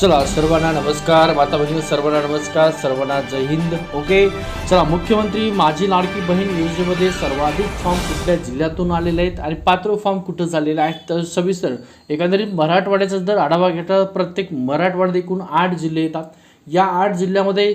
चला सर्वांना नमस्कार. माता भगिनी सर्वांना नमस्कार. सर्वांना जय हिंद. ओके? चला मुख्यमंत्री माझी लाडकी बहीण योजनेमध्ये सर्वाधिक फॉर्म कुठल्या जिल्ह्यातून आलेले आहेत आणि पात्र फॉर्म कुठं झालेले आहेत तर सविस्तर एकंदरीत मराठवाड्याचा जर आढावा घेतला प्रत्येक मराठवाड्यात एकूण आठ जिल्हे येतात. या आठ जिल्ह्यामध्ये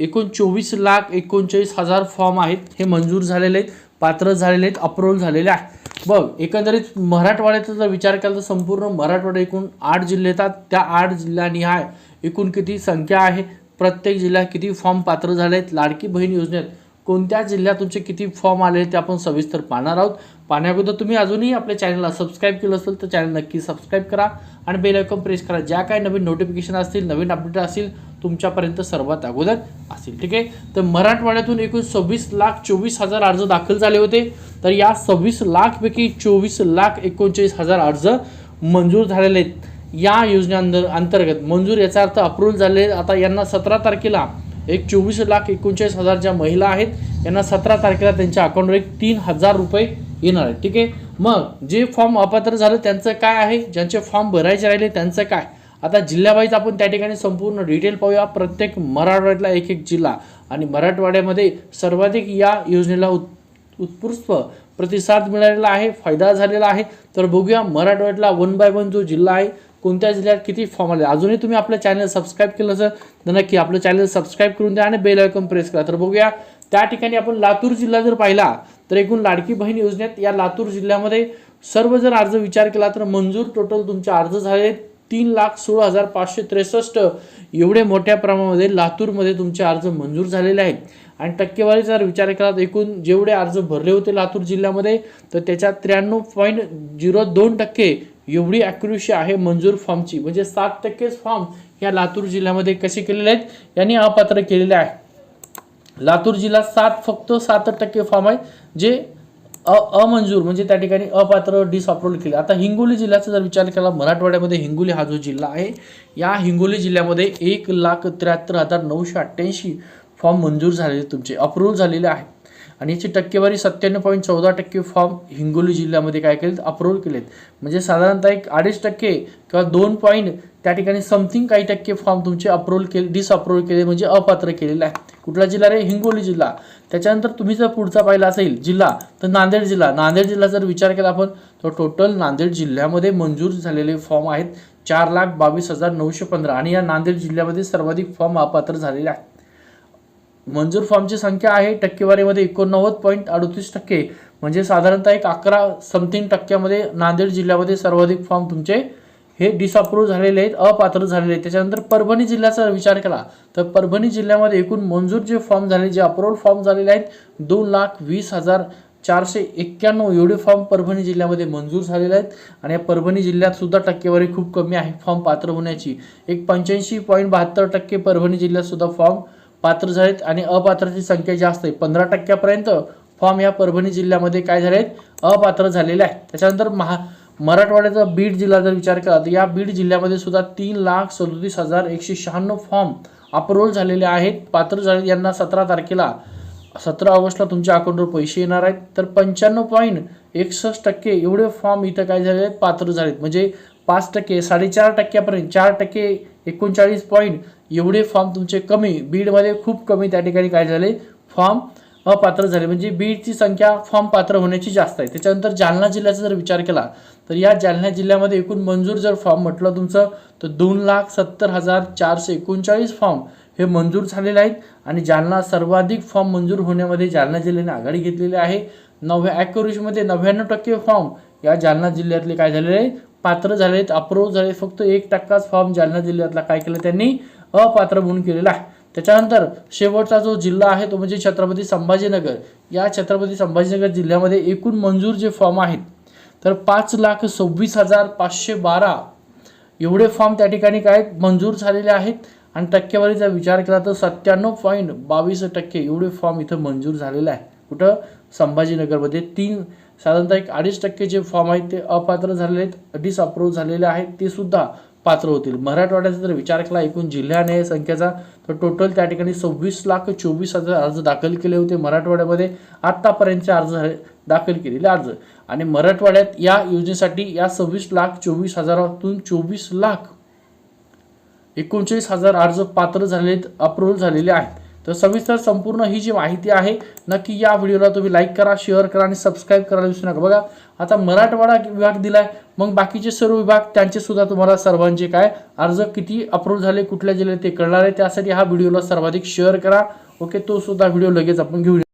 एकूण चोवीस लाख एकोणचाळीस हजार फॉर्म आहेत हे मंजूर झालेले आहेत. पात्र झालेले आहेत अप्रूव्हल झालेले आहे बघ एकंदरीत मराठवाड्याचा जर विचार केला तर संपूर्ण मराठवाडा एकूण आठ जिल्हे येतात. त्या आठ जिल्ह्यानिहाय एकूण किती संख्या आहे? प्रत्येक जिल्ह्यात किती फॉर्म पात्र झाले आहेत लाडकी बहीण योजनेत कोणत्या जिल्ह्यात तुमचे किती फॉर्म आले ते आपण सविस्तर पाहणार आहोत. पाहण्याअगोदर तुम्ही अजूनही आपल्या चॅनलला सबस्क्राईब केलं असेल तर चॅनल नक्की सबस्क्राईब करा आणि बेल आयकॉन प्रेस करा. ज्या काही नवीन नोटिफिकेशन असतील नवीन अपडेट असतील तुमच्यापर्यंत सर्वात अगोदर असतील ठीक आहे? तर मराठवाड्यातून एकूण सव्वीस लाख चोवीस हजार अर्ज दाखल झाले होते. तर या सव्वीस लाखपैकी चोवीस लाख एकोणचाळीस हजार अर्ज मंजूर झालेले आहेत. या योजनेअंतर अंतर्गत मंजूर याचा अर्थ अप्रूव्ह झाले आता यांना सतरा तारखेला एक चोवीस लाख एकोणचाळीस हजार ज्या महिला आहेत यांना सतरा तारखेला त्यांच्या अकाउंटवर एक तीन हजार रुपये येणार आहे ठीक आहे? मग जे फॉर्म अपात्र झालं त्यांचं काय आहे? ज्यांचे फॉर्म भरायचे राहिले त्यांचं काय? आता जिल्ह्यावाईज आपण त्या ठिकाणी संपूर्ण डिटेल पाहूया. प्रत्येक मराठवाड्यातला एक एक जिल्हा आणि मराठवाड्यामध्ये सर्वाधिक या योजनेला उत् उत्कृष्ट प्रतिसाद मिळालेला आहे फायदा झालेला आहे. तर बघूया मराठवाड्यातला वन बाय वन जो जिल्हा आहे कोणत्या जिल्ह्यात किती फॉर्म आले? अजूनही तुम्ही आपलं चॅनल सबस्क्राईब केलं असेल तर नक्की आपलं चॅनल सबस्क्राईब करून द्या आणि बेल आयकॉन प्रेस करा. तर बघूया त्या ठिकाणी आपण लातूर जिल्हा जर पाहिला तर एकूण लाडकी बहीण योजनेत या लातूर जिल्ह्यामध्ये सर्व जर अर्ज विचार केला तर मंजूर टोटल तुमचे अर्ज झाले तीन लाख सोळा हजार पाचशे त्रेसष्ट. एवढे मोठ्या प्रमाणामध्ये लातूरमध्ये तुमचे अर्ज मंजूर झालेले आहेत. आणि टक्केवारी जर विचार केला तर एकूण जेवढे अर्ज भरले होते लातूर जिल्ह्यामध्ये तर त्याच्यात त्र्याण्णव पॉईंट झिरो दोन टक्के एवढी ॲक्युरेसी आहे मंजूर फॉर्मची म्हणजे सात टक्केच फॉर्म या लातूर जिल्ह्यामध्ये कसे केलेले आहेत? यांनी अपात्र केलेले आहे. लातूर जिल्हा सात फक्त सात टक्के फॉर्म आहेत जे अ अमंजूर म्हणजे त्या ठिकाणी अपात्र डिसअप्रूव्ह केले. आता हिंगोली जिल्ह्याचा जर विचार केला मराठवाड्यामध्ये हिंगोली हा जो जिल्हा आहे या हिंगोली जिल्ह्यामध्ये एक लाख त्र्याहत्तर हजार नऊशे अठ्ठ्याऐंशी फॉर्म मंजूर झालेले तुमचे अप्रूव्ह झालेले आहे. आणि याची टक्केवारी सत्त्याण्णव पॉईंट चौदा टक्के फॉर्म हिंगोली जिल्ह्यामध्ये काय केलेत? अप्रूव्ह केलेत. म्हणजे साधारणतः एक अडीच टक्के किंवा दोन पॉईंट त्या ठिकाणी समथिंग काही टक्के फॉर्म तुमचे अप्रूव्ह केले डिसअप्रूव्ह केले म्हणजे अपात्र केलेला आहे. कुठला जिल्हा रे? हिंगोली जिल्हा. त्याच्यानंतर तुम्ही जर पुढचा पाहिला असेल जिल्हा तर नांदेड जिल्हा. नांदेड जिल्हा जर विचार केला आपण तर टोटल नांदेड जिल्ह्यामध्ये मंजूर झालेले फॉर्म आहेत चार लाख बावीस हजार नऊशे पंधरा. आणि या नांदेड जिल्ह्यामध्ये सर्वाधिक फॉर्म अपात्र झालेले आहेत. मंजूर फॉर्मची संख्या आहे टक्केवारीमध्ये एकोणनव्वद पॉईंट अडतीस टक्के. म्हणजे साधारणतः एक अकरा समथिंग टक्क्यामध्ये नांदेड जिल्ह्यामध्ये सर्वाधिक फॉर्म तुमचे हे डिसअप्रूव्ह झालेले आहेत अपात्र झालेले आहेत. त्याच्यानंतर परभणी जिल्ह्याचा विचार केला तर परभणी जिल्ह्यामध्ये एकूण मंजूर जे फॉर्म झाले जे अप्रूव्हल फॉर्म झालेले आहेत दोन लाख वीस हजार चारशे एक्क्याण्णव एवढे फॉर्म परभणी जिल्ह्यामध्ये मंजूर झालेले आहेत. आणि या परभणी जिल्ह्यात सुद्धा टक्केवारी खूप कमी आहे फॉर्म पात्र होण्याची. एक पंच्याऐंशी पॉईंट बहात्तर टक्के परभणी जिल्ह्यात सुद्धा फॉर्म पात्र झालेत आणि अपात्राची संख्या जास्त आहे. पंधरा टक्क्यापर्यंत फॉर्म या परभणी जिल्ह्यामध्ये काय झाले आहेत? अपात्र झालेले आहेत. त्याच्यानंतर महा मराठवाड्याचा बीड जिल्हा जर विचार केला तर या बीड जिल्ह्यामध्ये सुद्धा तीन लाख सदोतीस हजार एकशे शहाण्णव फॉर्म अप्रूव्हल झालेले आहेत. पात्र झाले यांना सतरा तारखेला सतरा ऑगस्टला तुमच्या अकाउंटवर पैसे येणार आहेत. तर पंच्याण्णव पॉईंट एकसष्ट टक्के एवढे फॉर्म इथं काय झाले आहेत? पात्र झालेत. म्हणजे पाच टक्के साडेचार टक्क्यापर्यंत चार टक्के एकोणचाळीस पॉईंट एवढे फॉर्म तुमचे कमी बीडमध्ये खूप कमी त्या ठिकाणी काय झाले? फॉर्म अपात्र झाले. म्हणजे बीडची संख्या फॉर्म पात्र होण्याची जास्त आहे. त्याच्यानंतर जालना जिल्ह्याचा जर विचार केला तर या जालना जिल्ह्यामध्ये एकूण मंजूर जर फॉर्म म्हटलं तुमचं तर दोन लाख सत्तर हजार चारशे एकोणचाळीस फॉर्म हे मंजूर झालेले आहेत. आणि जालना सर्वाधिक फॉर्म मंजूर होण्यामध्ये जालना जिल्ह्याने आघाडी घेतलेली आहे. नव्या ॲक्युरेसीमध्ये नव्याण्णव टक्के फॉर्म या जालना जिल्ह्यातले काय झालेले? आहेत पात्र झाले आहेत अप्रूव्ह झाले फक्त एक टक्काच फॉर्म जालना जिल्ह्यातला काय केलं त्यांनी? अपात्र म्हणून केलेला आहे. त्याच्यानंतर शेवटचा जो जिल्हा आहे तो म्हणजे छत्रपती संभाजीनगर. या छत्रपती संभाजीनगर जिल्ह्यामध्ये एकूण मंजूर जे फॉर्म आहेत तर पाच लाख सव्वीस हजार पाचशे बारा एवढे फॉर्म त्या ठिकाणी काय मंजूर झालेले आहेत. आणि टक्केवारीचा विचार केला तर सत्त्याण्णव पॉईंट बावीस टक्के एवढे फॉर्म इथं मंजूर झालेले आहे. कुठं? संभाजीनगरमध्ये तीन साधारणतः एक अडीच टक्के जे फॉर्म आहेत ते अपात्र झालेले आहेत डिसअप्रूव्ह झालेले आहेत. ते सुद्धा पात्र होतील. मराठवाड्याचा जर विचार केला एकूण जिल्ह्याने संख्येचा तर टोटल त्या ठिकाणी सव्वीस लाख चोवीस हजार अर्ज दाखल केले होते. मराठवाड्यामध्ये आत्तापर्यंतचे अर्ज दाखल केलेले अर्ज. आणि मराठवाड्यात या योजनेसाठी या सव्वीस लाख चोवीस हजारातून चोवीस लाख एकोणचाळीस हजार अर्ज पात्र झालेत अप्रूव्हल झालेले आहेत. तर सविस्तर संपूर्ण ही जी माहिती आहे नक्की या व्हिडिओला तुम्ही लाईक करा शेअर करा आणि सबस्क्राईब करायला विसरू नका. बघा आता मराठवाडा विभाग दिलाय मग बाकीचे सर्व विभाग त्यांचे सुद्धा तुम्हाला सर्वांचे काय अर्ज किती अप्रूव्ह झाले कुठल्या जिल्ह्यात ते कळणार आहे. त्यासाठी हा व्हिडिओला सर्वाधिक शेअर करा. ओके तो सुद्धा व्हिडिओ लगेच आपण घेऊया